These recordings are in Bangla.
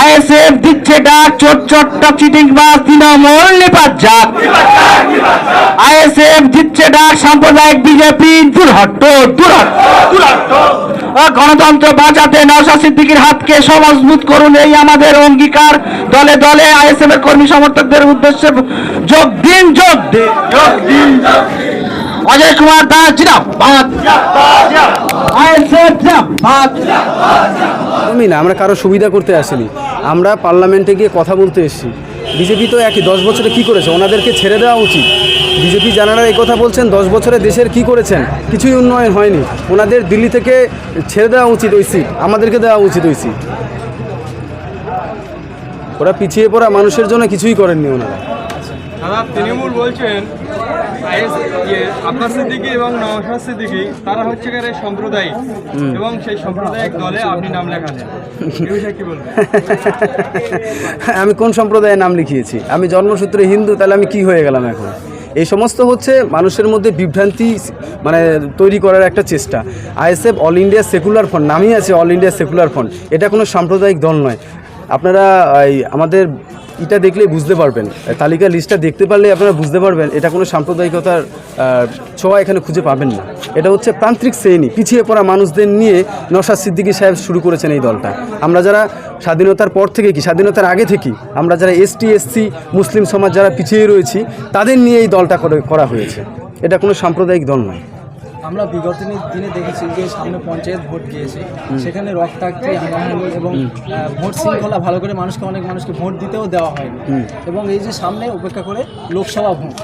আইএসএফ দিচ্ছে ডাক চোট চোট্ট চিটিং বাস তৃণমূল নিপাত যাক আইএসএফ দিচ্ছে ডাক, সাম্প্রদায়িক বিজেপি দুর্হট্ট দুর্হট্ট গণতন্ত্র বাঁচাতে নওশাদ সিদ্দিকীর হাতকে সমজবুত করুন, এই আমাদের অঙ্গীকার। দলে দলে আইএসএফ এর কর্মী সমর্থকদের উদ্দেশ্যে যোগ দিন যোগ দিন যোগ দিন। অজয় কুমার দাস জিরাবাদ একদমই না আমরা কারও সুবিধা করতে আসিনি। আমরা পার্লামেন্টে গিয়ে কথা বলতে এসেছি। বিজেপি তো একই দশ বছরে কি করেছে? ওনাদেরকে ছেড়ে দেওয়া উচিত। বিজেপি জানারা এই কথা বলছেন দশ বছরে দেশের কি করেছেন? কিছুই উন্নয়ন হয়নি। ওনাদের দিল্লি থেকে ছেড়ে দেওয়া উচিত ওই সিট। আমাদেরকে দেওয়া উচিত ওই সিট। ওরা পিছিয়ে পড়া মানুষের জন্য কিছুই করেননি ওনারা। দাদা তৃণমূল বলছেন আব্বাস সিদ্দিকি এবং নওশাদ সিদ্দিকি তারা হচ্ছে সাম্প্রদায়িক এবং সেই সাম্প্রদায়িক দলে আপনি নাম লেখালেন। আমি কোন সম্প্রদায়ের নাম লিখিয়েছি? আমি জন্মসূত্রে হিন্দু তাহলে আমি কি হয়ে গেলাম এখন? এই সমস্ত হচ্ছে মানুষের মধ্যে বিভ্রান্তি মানে তৈরি করার একটা চেষ্টা। ISF all India secular front নামই আছে অল ইন্ডিয়া সেকুলার ফ্রন্ট এটা কোনো সাম্প্রদায়িক দল নয়। আপনারা আমাদের এটা দেখলেই বুঝতে পারবেন। তালিকা লিস্টটা দেখতে পারলে আপনারা বুঝতে পারবেন, এটা কোনো সাম্প্রদায়িকতার ছোঁয়া এখানে খুঁজে পাবেন না। এটা হচ্ছে প্রান্তিক শ্রেণি, পিছিয়ে পড়া মানুষদের নিয়ে নশাদ সিদ্দিকী সাহেব শুরু করেছেন এই দলটা। আমরা যারা স্বাধীনতার পর থেকে কি, স্বাধীনতার আগে থেকে, আমরা যারা এসটি, এসসি, মুসলিম সমাজ যারা পিছিয়ে রয়েছি, তাদের নিয়ে এই দলটা করা হয়েছে। এটা কোনো সাম্প্রদায়িক দল নয়। আমরা বিগত দিনে দেখেছি যে সামনে পঞ্চায়েত ভোট গিয়েছে। সেখানে রক্তাক্তি হানাহানি এবং ভোট শৃঙ্খলা ভালো করে মানুষকে অনেক মানুষকে ভোট দিতেও দেওয়া হয়নি। এবং এই যে সামনে উপেক্ষা করে লোকসভা ভোট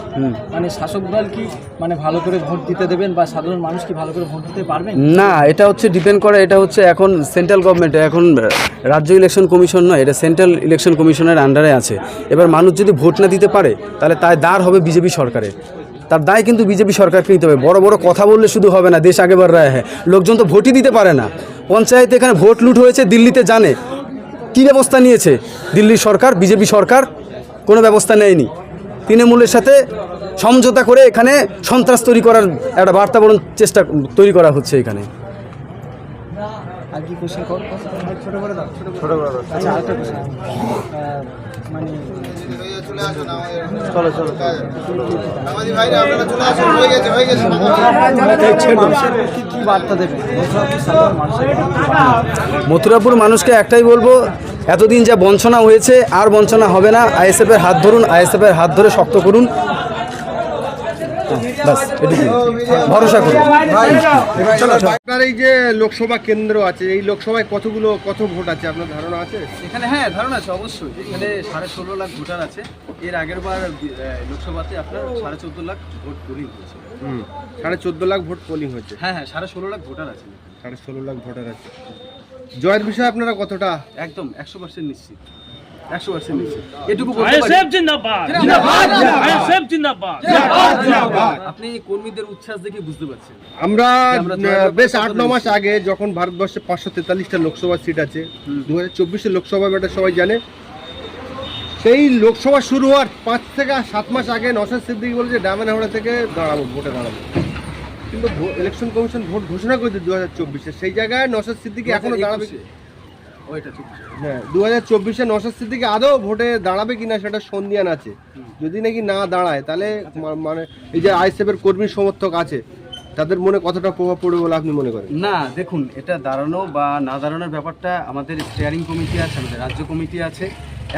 মানে শাসক দল কি মানে ভালো করে ভোট দিতে দেবেন বা সাধারণ মানুষ কি ভালো করে ভোট দিতে পারবেন? না এটা হচ্ছে ডিপেন্ড করে এটা হচ্ছে এখন সেন্ট্রাল গভর্নমেন্ট এখন রাজ্য ইলেকশন কমিশন নয় এটা সেন্ট্রাল ইলেকশন কমিশনের আন্ডারে আছে। এবার মানুষ যদি ভোট না দিতে পারে তাহলে তাই দাঁড় হবে বিজেপি সরকারের। তার দায় কিন্তু বিজেপি সরকারকে নিতে হবে। বড় বড় কথা বললে শুধু হবে না দেশ আগেবার রায় হ্যাঁ। লোকজন তো ভোটই দিতে পারে না। পঞ্চায়েত এখানে ভোট লুট হয়েছে দিল্লিতে জানে। কী ব্যবস্থা নিয়েছে? দিল্লির সরকার বিজেপি সরকার কোনো ব্যবস্থা নেয়নি। তৃণমূলের সাথে সমঝোতা করে এখানে সন্ত্রাস তৈরি করার একটা বার্তাবরণ চেষ্টা তৈরি করা হচ্ছে এখানে। আর কি কোশ্চেন কর? ছোট করে দাও ছোট করে দাও। আচ্ছা আরেকটা কোশ্চেন মানে চলো? মথুরাপুর মানুষকে একটাই বলব এতদিন যা বঞ্চনা হয়েছে আর বঞ্চনা হবে না। আইএসএফের হাত ধরুন আইএসএফের হাত ধরে শক্ত করুন। ব্যাস এটুকুই। ভরসা করুন। আপনার এই যে লোকসভা কেন্দ্র আছে এই লোকসভায় কতগুলো কত ভোট আছে? আপনার ধারণা আছে? এখানে হ্যাঁ ধারণা আছে অবশ্যই। এখানে সাড়ে ষোলো লাখ ভোটার আছে। এর আগের বার লোকসভাতে আপনার সাড়ে চোদ্দ লাখ ভোট পোলিং হয়েছে। হুম সাড়ে চোদ্দ লাখ ভোট পোলিং হয়েছে। হ্যাঁ হ্যাঁ সাড়ে ষোলো লাখ ভোটার আছে। সাড়ে ষোলো লাখ ভোটার আছে। জয়ের বিষয়ে আপনারা কতটা? একদম একশো পার্সেন্ট নিশ্চিত। একশো পার্সেন্ট নিশ্চিত এটুকু আপনি কর্মীদের উচ্ছ্বাস দেখে বুঝতে পারছেন। আমরা বেশ আট ন মাস আগে যখন ভারতবর্ষে পাঁচশো তেতাল্লিশটা লোকসভা সিট আছে দু হাজার চব্বিশে লোকসভা ব্যাটা সবাই জানে সেই লোকসভা শুরু হওয়ার পাঁচ থেকে সাত মাস আগে নসাদ সিদ্দিকি বলে যে ডায়মন্ড থেকে দাঁড়াবো ভোটে দাঁড়াবো। কিন্তু ইলেকশন কমিশন ভোট ঘোষণা করেছে দু হাজার চব্বিশে। সেই জায়গায় নসাদ সিদ্দিকি এখনও দাঁড়াবে হ্যাঁ দু হাজার চব্বিশে সিদ্দিকি আদৌ ভোটে দাঁড়াবে কিনা সেটা সন্ধিয়ান আছে যদি নাকি না দাঁড়ায় তাহলে মানে এই যে কর্মী সমর্থক আছে তাদের মনে কতটা প্রভাব পড়বে বলে আপনি মনে করেন? না দেখুন এটা দাঁড়ানো বা না দাঁড়ানোর ব্যাপারটা আমাদের স্টিয়ারিং কমিটি আছে আমাদের রাজ্য কমিটি আছে।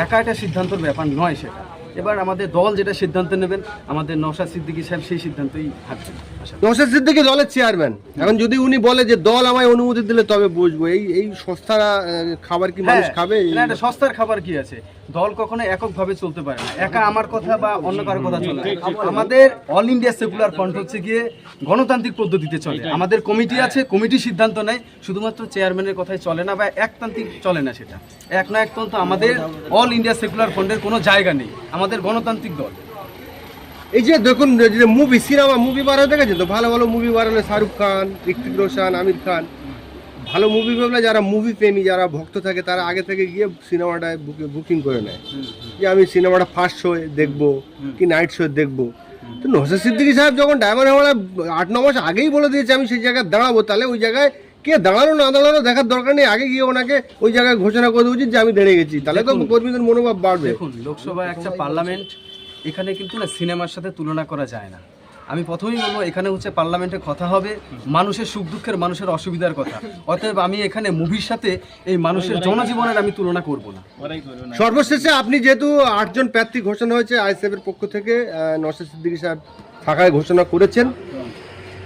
একা একটা সিদ্ধান্তর ব্যাপার নয় সেটা। এবার আমাদের দল যেটা সিদ্ধান্ত নেবেন আমাদের নওশাদ সিদ্দিকী সাহেব সেই সিদ্ধান্তই থাকবেন আশা করি। সিদ্দিকি দলের চেয়ারম্যান এখন যদি উনি বলে যে দল আমায় অনুমতি দিলে তবে বুঝব। এই এই সস্তা খাবার কি মানুষ হ্যাঁ, খাবে? না, এটা সস্তার খাবার কি আছে? দল কখনো এককভাবে চলতে পারে না। একা আমার কথা বা অন্য কারও কথা চলে আমাদের অল ইন্ডিয়া সেকুলার ফ্রন্ট হচ্ছে গিয়ে গণতান্ত্রিক পদ্ধতিতে চলে। আমাদের কমিটি আছে কমিটি সিদ্ধান্ত নেয়। শুধুমাত্র চেয়ারম্যানের কথাই চলে না বা একতান্ত্রিক চলে না সেটা। এক না একতন্ত্র আমাদের অল ইন্ডিয়া সেকুলার ফ্রন্টের কোনো জায়গা নেই। আমাদের গণতান্ত্রিক দল। এই যে দেখুন যে মুভি সিনেমা মুভি বার হয়ে গেছে তো? ভালো ভালো মুভি বার হলে শাহরুখ খান ঋত্বিক রোশন আমির খান। ভালো মুভি ভাবলে যারা মুভি প্রেমী যারা ভক্ত থাকে তারা আগে থেকে গিয়ে সিনেমাটায় বুকিং করে নেয়। যে আমি সিনেমাটা ফার্স্ট শো দেখব কি নাইট শো দেখব। তো নসাদ সিদ্দিকী সাহেব যখন ডায়মন্ড হাওড়া আট ন মাস আগেই বলে দিয়েছে আমি সেই জায়গায় দাঁড়াবো তাহলে ওই জায়গায় কে দাঁড়ানো না দাঁড়ানো দেখার দরকার নেই। আগে গিয়ে ওনাকে ওই জায়গায় ঘোষণা করে দেওয়া উচিত যে আমি দাঁড়িয়ে গেছি। তাহলে তো কর্মীদের মনোভাব বাড়বে। দেখুন লোকসভা একটা পার্লামেন্ট এখানে কিন্তু না সিনেমার সাথে তুলনা করা যায় না। আমি প্রথমেই বলব, এখানে হচ্ছে পার্লামেন্টে কথা হবে, মানুষের সুখ দুঃখের, মানুষের অসুবিধার কথা। অতএব আমি এখানে মুভির সাথে এই মানুষের জনজীবনের আমি তুলনা করব না। সর্বশেষে আপনি যেহেতু আটজন প্রার্থী ঘোষণা হয়েছে আইএসএফ এর পক্ষ থেকে নওশাদ সিদ্দিকী সাহেব থাকায় ঘোষণা করেছেন।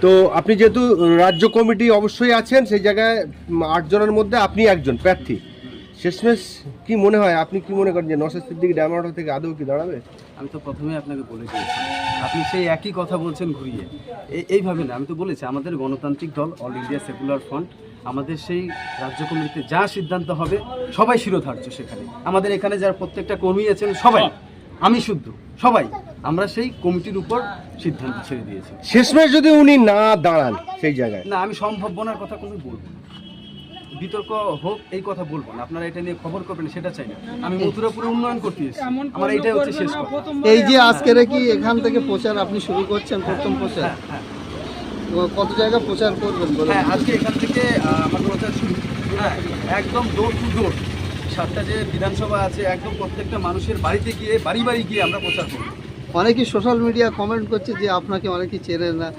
তো আপনি যেহেতু রাজ্য কমিটি অবশ্যই আছেন, সেই জায়গায় আটজনের মধ্যে আপনি একজন প্রার্থী। শেষমেশ কি মনে হয়? আপনি কি মনে করেন যে নওশাদ সিদ্দিকী ডায়মন্ড থেকে আদৌ কি দাঁড়াবে? আমি তো প্রথমে আপনাকে বলে দিয়েছি আপনি সেই একই কথা বলছেন ঘুরিয়ে। এই- এইভাবে না আমি তো বলেছি আমাদের গণতান্ত্রিক দল অল ইন্ডিয়া সেকুলার ফ্রন্ট আমাদের সেই রাজ্য কমিটিতে যা সিদ্ধান্ত হবে সবাই শিরোধার্য সেখানে। আমাদের এখানে যারা প্রত্যেকটা কর্মী আছেন সবাই আমি শুদ্ধ সবাই আমরা সেই কমিটির উপর সিদ্ধান্ত ছেড়ে দিয়েছি। শেষমেশ যদি উনি না দাঁড়ান সেই জায়গায়? না আমি সম্ভাবনার কথা কোনো বলব না। বিতর্ক হোক এই কথা বলব না। আপনারা এটা নিয়ে খবর করবেন সেটা চাই না। আমি মথুরাপুরে উন্নয়ন করতে আমার এইটাই হচ্ছে শেষ কথা। এই যে আজকের কি এখান থেকে প্রচার আপনি শুরু করছেন প্রথম প্রচার? ও কত জায়গা প্রচার করবেন বলে হ্যাঁ আজকে এখান থেকে আমার প্রচার শুরু। হ্যাঁ একদম ডোর টু ডোর সাতটা যে বিধানসভা আছে একদম প্রত্যেকটা মানুষের বাড়িতে গিয়ে বাড়ি বাড়ি গিয়ে আমরা প্রচার করব। অনেকেই সোশ্যাল মিডিয়া কমেন্ট করছে যে আপনাকে অনেকেই চেনেন না।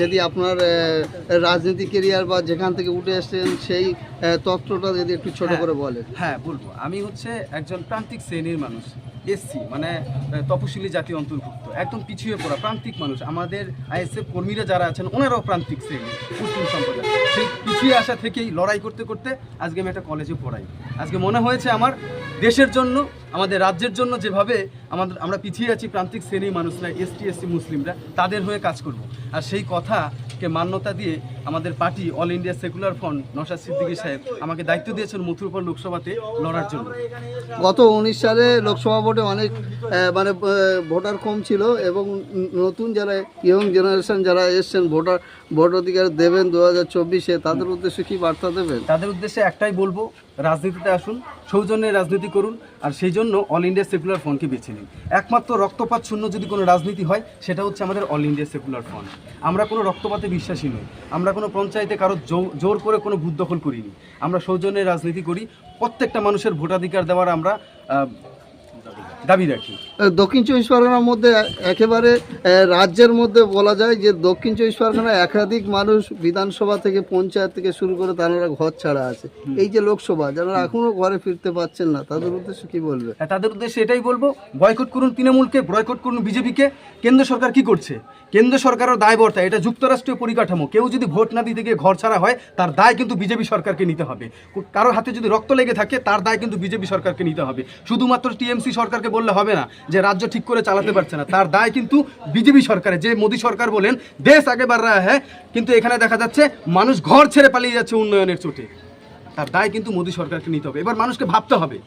যদি আপনার রাজনীতি কেরিয়ার বা যেখান থেকে উঠে এসেছেন সেই তত্ত্বটা যদি একটু ছোট করে বলেন। হ্যাঁ বলব। আমি হচ্ছে একজন প্রান্তিক শ্রেণির মানুষ এসসি মানে তপশিলি জাতি অন্তর্ভুক্ত। একদম পিছিয়ে পড়া প্রান্তিক মানুষ। আমাদের আইএসএফ কর্মীরা যারা আছেন ওনারাও প্রান্তিক শ্রেণি মুসলিম সম্প্রদায়। সেই পিছিয়ে আসা থেকেই লড়াই করতে করতে আজকে আমি একটা কলেজে পড়াই। আজকে মনে হয়েছে আমার দেশের জন্য আমাদের রাজ্যের জন্য যেভাবে আমাদের আমরা পিছিয়ে আছি প্রান্তিক শ্রেণির মানুষরা এসটি এসসি মুসলিমরা তাদের হয়ে কাজ করব। আর সেই কথাকে মান্যতা দিয়ে আমাদের party all India secular front Naushad Siddiqui sahib আমাকে দায়িত্ব দিয়েছেন মথুরপুর লোকসভাতে লড়ার জন্য। গত উনিশ সালে লোকসভা ভোটে অনেক মানে ভোটার কম ছিল এবং নতুন যারা ইয়ং জেনারেশন যারা এসছেন ভোটার ভোট অধিকার দেবেন দু হাজার চব্বিশে তাদের উদ্দেশ্যে কি বার্তা দেবেন? তাদের উদ্দেশ্যে একটাই বলব রাজনীতিতে আসুন, সৌজন্যে রাজনীতি করুন, আর সেই জন্য অল ইন্ডিয়া সেকুলার ফ্রন্টকে বেছে নিন। একমাত্র রক্তপাত শূন্য যদি কোনো রাজনীতি হয়, সেটা হচ্ছে আমাদের অল ইন্ডিয়া সেকুলার ফ্রন্ট আমরা কোনো রক্তপাতে বিশ্বাসী নই। আমরা কোনো পঞ্চায়েতে কারও জোর করে কোনো ভূত দখল করিনি। আমরা সৌজন্যে রাজনীতি করি। প্রত্যেকটা মানুষের ভোটাধিকার দেওয়ার আমরা দাবি রাখি। দক্ষিণ চব্বিশ পরগনার মধ্যে একেবারে রাজ্যের মধ্যে বলা যায় যে দক্ষিণ চব্বিশ পরগনায় একাধিক মানুষ বিধানসভা থেকে পঞ্চায়েত থেকে শুরু করে তারা ঘর ছাড়া আছে। এই যে লোকসভা যারা এখনও ঘরে ফিরতে পারছেন না তাদের উদ্দেশ্যে কি বলবে? হ্যাঁ, তাদের উদ্দেশ্যে এটাই বলব বয়কট করুন তৃণমূলকে বয়কট করুন বিজেপিকে কেন্দ্র সরকার কি করছে? কেন্দ্র সরকারের দায়বর্তা এটা যুক্তরাষ্ট্রীয় পরিকাঠামো। কেউ যদি ভোট না দিতে গিয়ে ঘর ছাড়া হয়, তার দায় কিন্তু বিজেপি সরকারকে নিতে হবে। কারোর হাতে যদি রক্ত লেগে থাকে, তার দায় কিন্তু বিজেপি সরকারকে নিতে হবে। শুধুমাত্র টিএমসি সরকারকে বললে হবে না যে, রাজ্য ঠিক করে চালাতে পারছে না। তার দায় কিন্তু বিজেপি সরকারে যে মোদী সরকার বলেন, দেশ আগে বার রা হ্যাঁ। কিন্তু এখানে দেখা যাচ্ছে, মানুষ ঘর ছেড়ে পালিয়ে যাচ্ছে উন্নয়নের চোটে। তার দায় কিন্তু মোদী সরকারকে নিতে হবে। এবার মানুষকে ভাবতে হবে।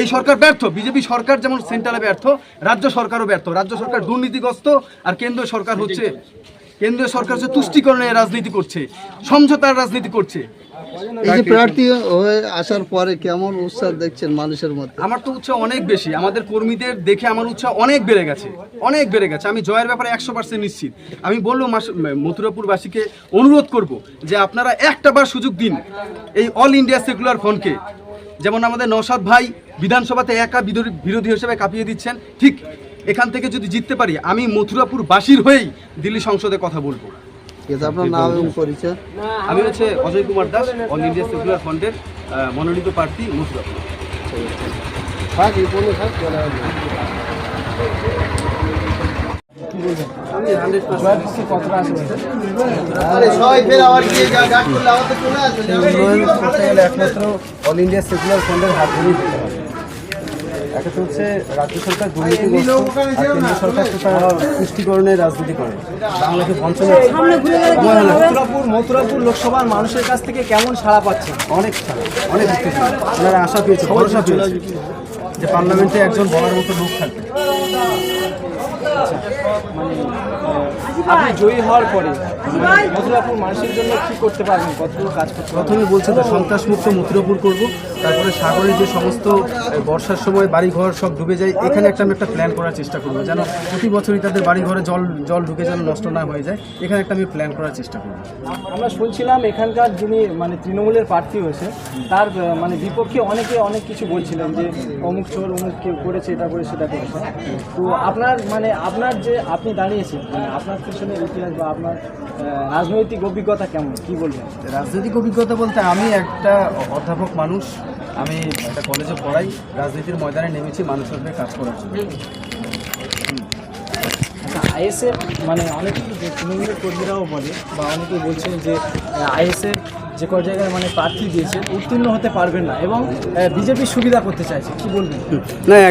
এই সরকার ব্যর্থ বিজেপি সরকার যেমন সেন্ট্রালে ব্যর্থ রাজ্য সরকারও ব্যর্থ। রাজ্য সরকার দুর্নীতিগ্রস্ত আর কেন্দ্রীয় সরকার হচ্ছে কেন্দ্রীয় সরকার হচ্ছে তুষ্টিকরণের রাজনীতি করছে সমঝোতার রাজনীতি করছে। এই যে প্রার্থী হয়ে আসার পরে কেমন উৎসাহ দেখছেন মানুষের মধ্যে? আমার তো উৎসাহ অনেক বেশি। আমাদের কর্মীদের দেখে আমার উৎসাহ অনেক বেড়ে গেছে অনেক বেড়ে গেছে। আমি জয়ের ব্যাপারে একশো পার্সেন্ট নিশ্চিত। আমি মথুরাপুরবাসীকে অনুরোধ করব যে আপনারা একটা বার সুযোগ দিন এই অল ইন্ডিয়া সেকুলার ফ্রন্টকে। যেমন আমাদের নওশাদ ভাই বিধানসভাতে একা বিরোধী- বিরোধী হিসেবে কাঁপিয়ে দিচ্ছেন ঠিক এখান থেকে যদি জিততে পারি আমি মথুরাপুর বাসীর হয়েই দিল্লি সংসদে কথা বলব। আপনার নাম এবং পরিচয়? আমি হচ্ছে Ajay Kumar Das all India secular ফ্রন্টের মনোনীত প্রার্থী মথুরাপুর। গেলে একমাত্র অল ইন্ডিয়া সেকুলার ফ্রন্টের হাত ধরেই একটা হচ্ছে রাজ্য সরকার দুর্নীতিগ্রস্ত আর কেন্দ্র সরকার তো তার পুষ্টিকরণের রাজনীতি করে। বাংলাকে বঞ্চনা মথুরাপুর মথুরাপুর লোকসভার মানুষের কাছ থেকে কেমন সাড়া পাচ্ছে অনেক ছাড়া অনেক ওনারা আশা পেয়েছে ভরসা পেয়েছে। যে পার্লামেন্টে একজন বলার মতো লোক থাকবে। আচ্ছা মানে আপনি জয়ী হওয়ার পরে মানে মথুরাপুর মানুষের জন্য কি করতে পারবেন? কতটুকু কাজ করতে প্রথমে বলছে তো সন্ত্রাসমুক্ত মথুরাপুর করব তারপরে সাগরে যে সমস্ত বর্ষার সময় বাড়িঘর সব ডুবে যায় এখানে একটা আমি একটা প্ল্যান করার চেষ্টা করব যেন প্রতি বছরই তাদের বাড়িঘরে জল জল ঢুকে যেন নষ্ট না হয়ে যায় এখানে একটা আমি প্ল্যান করার চেষ্টা করব। আমরা শুনছিলাম এখানকার যিনি মানে তৃণমূলের প্রার্থী হয়েছে তার মানে বিপক্ষে অনেকে অনেক কিছু বলছিলেন যে অমুক চোর অমুক কেউ করেছে, এটা করে সেটা করেছে। তো আপনার মানে আপনার যে আপনি দাঁড়িয়েছেন মানে আপনার পিছনে ইতিহাস বা আপনার রাজনৈতিক অভিজ্ঞতা কেমন? কি বলবেন? রাজনৈতিক অভিজ্ঞতা বলতে আমি একটা অধ্যাপক মানুষ। আমি একটা কলেজে পড়াই, রাজনীতির ময়দানে নেমেছি মানুষের কাজ করার জন্য। আইএসএফ মানে অনেকেই তৃণমূলের কর্মীরাও বলে বা অনেকেই বলছেন যে আইএসএফ যে কয় জায়গায় মানে প্রার্থী দিয়েছে, উত্তীর্ণ হতে পারবেন না এবং বিজেপি সুবিধা করতে চাইছে। কি বলবেন? না